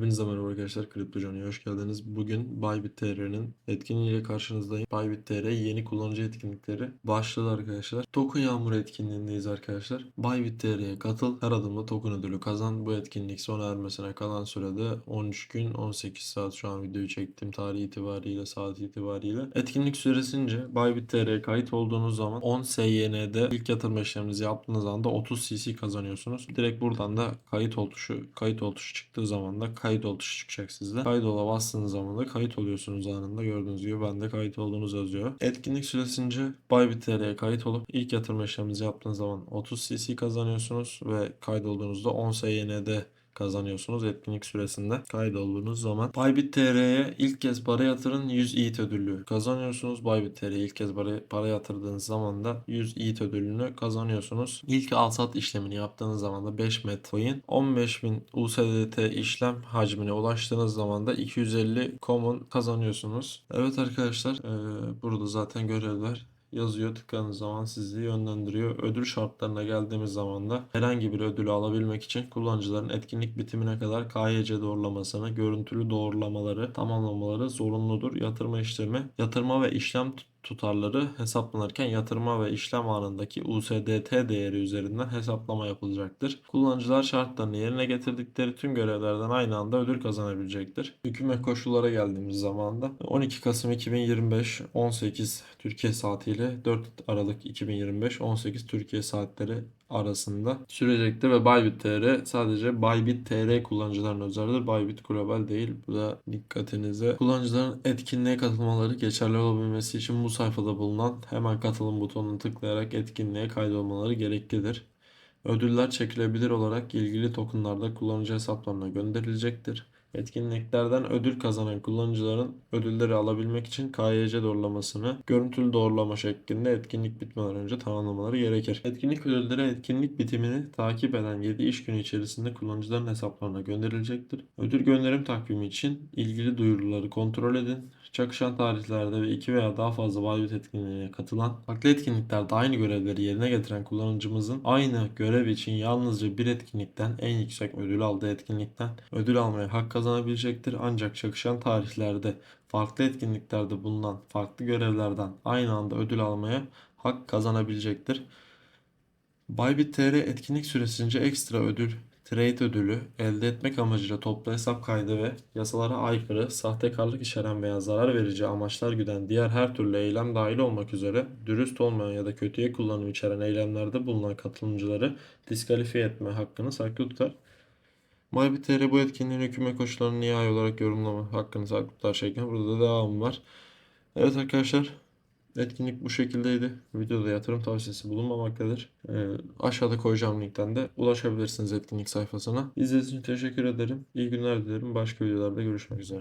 Hepinize merhaba arkadaşlar. Kripto Johnny'ye hoş geldiniz. Bugün Bybit TR'nin etkinliğiyle karşınızdayım. Bybit TR yeni kullanıcı etkinlikleri başladı arkadaşlar. Token yağmuru etkinliğindeyiz arkadaşlar. Bybit TR'ye katıl. Her adımda token ödülü kazan. Bu etkinlik sona ermesine kalan sürede 13 gün 18 saat şu an videoyu çektiğim tarih itibariyle saat itibariyle. Etkinlik süresince Bybit TR'ye kayıt olduğunuz zaman 10 SYN'de ilk yatırım işleminizi yaptığınız anda 30 CC kazanıyorsunuz. Direkt buradan da kayıt ol tuşu, kayıt ol tuşu çıktığı zaman da kayıt ol çıkacak sizde. Kayıt ola bastığınız zaman da kayıt oluyorsunuz anında. Gördüğünüz gibi bende kayıt olduğunuz yazıyor. Etkinlik süresince Bybit TR'ye kayıt olup ilk yatırım işleminizi yaptığınız zaman 30 CC kazanıyorsunuz ve kaydolduğunuzda 10 SYN'de kazanıyorsunuz etkinlik süresinde kaydolduğunuz zaman. Bybit TR'ye ilk kez para yatırın 100 ETH ödülü kazanıyorsunuz. Bybit TR'ye ilk kez para, yatırdığınız zaman da 100 ETH ödülünü kazanıyorsunuz. İlk al sat işlemini yaptığınız zaman da 5 Metcoin 15.000 USDT işlem hacmine ulaştığınız zaman da 250 common kazanıyorsunuz. Evet arkadaşlar burada zaten görevler yazıyor. Tıkladığınız zaman sizi yönlendiriyor. Ödül şartlarına geldiğimiz zaman da herhangi bir ödülü alabilmek için kullanıcıların etkinlik bitimine kadar KYC doğrulamasını, görüntülü doğrulamaları tamamlamaları zorunludur. Yatırma işlemi, yatırma ve işlem tutarları hesaplanırken yatırma ve işlem anındaki USDT değeri üzerinden hesaplama yapılacaktır. Kullanıcılar şartlarını yerine getirdikleri tüm görevlerden aynı anda ödül kazanabilecektir. Hükümet koşullara geldiğimiz zaman da 12 Kasım 2025 18 Türkiye saatiyle 4 Aralık 2025 18 Türkiye saatleri arasında sürecektir ve Bybit TR sadece Bybit TR kullanıcılarına özeldir. Bybit global değil. Bu da dikkatinize. Kullanıcıların etkinliğe katılmaları geçerli olabilmesi için bu sayfada bulunan hemen katılım butonuna tıklayarak etkinliğe kaydolmaları gereklidir. Ödüller çekilebilir olarak ilgili tokenlarda kullanıcı hesaplarına gönderilecektir. Etkinliklerden ödül kazanan kullanıcıların ödülleri alabilmek için KYC doğrulamasını görüntülü doğrulama şeklinde etkinlik bitmeden önce tamamlamaları gerekir. Etkinlik ödülleri etkinlik bitimini takip eden 7 iş günü içerisinde kullanıcıların hesaplarına gönderilecektir. Ödül gönderim takvimi için ilgili duyuruları kontrol edin. Çakışan tarihlerde ve 2 veya daha fazla Bybit etkinliğine katılan, farklı etkinliklerde aynı görevleri yerine getiren kullanıcımızın aynı görev için yalnızca bir etkinlikten en yüksek ödül aldığı etkinlikten ödül almaya hak kazanabilecektir. Ancak çakışan tarihlerde farklı etkinliklerde bulunan farklı görevlerden aynı anda ödül almaya hak kazanabilecektir. Bybit TR etkinlik süresince ekstra ödül, trade ödülü elde etmek amacıyla toplu hesap kaydı ve yasalara aykırı, sahtekarlık içeren veya zarar verici amaçlar güden diğer her türlü eylem dahil olmak üzere dürüst olmayan ya da kötüye kullanım içeren eylemlerde bulunan katılımcıları diskalifiye etme hakkını saklı tutar. Bybit TR bu etkinliğin hükümet koşullarını nihai olarak yorumlama hakkını saklı tutar şeklinde burada da devamı var. Evet arkadaşlar Etkinlik bu şekildeydi. Videoda yatırım tavsiyesi bulunmamaktadır. Ee, aşağıda koyacağım linkten de ulaşabilirsiniz etkinlik sayfasına. İzlediğiniz için teşekkür ederim. İyi günler dilerim. Başka videolarda görüşmek üzere.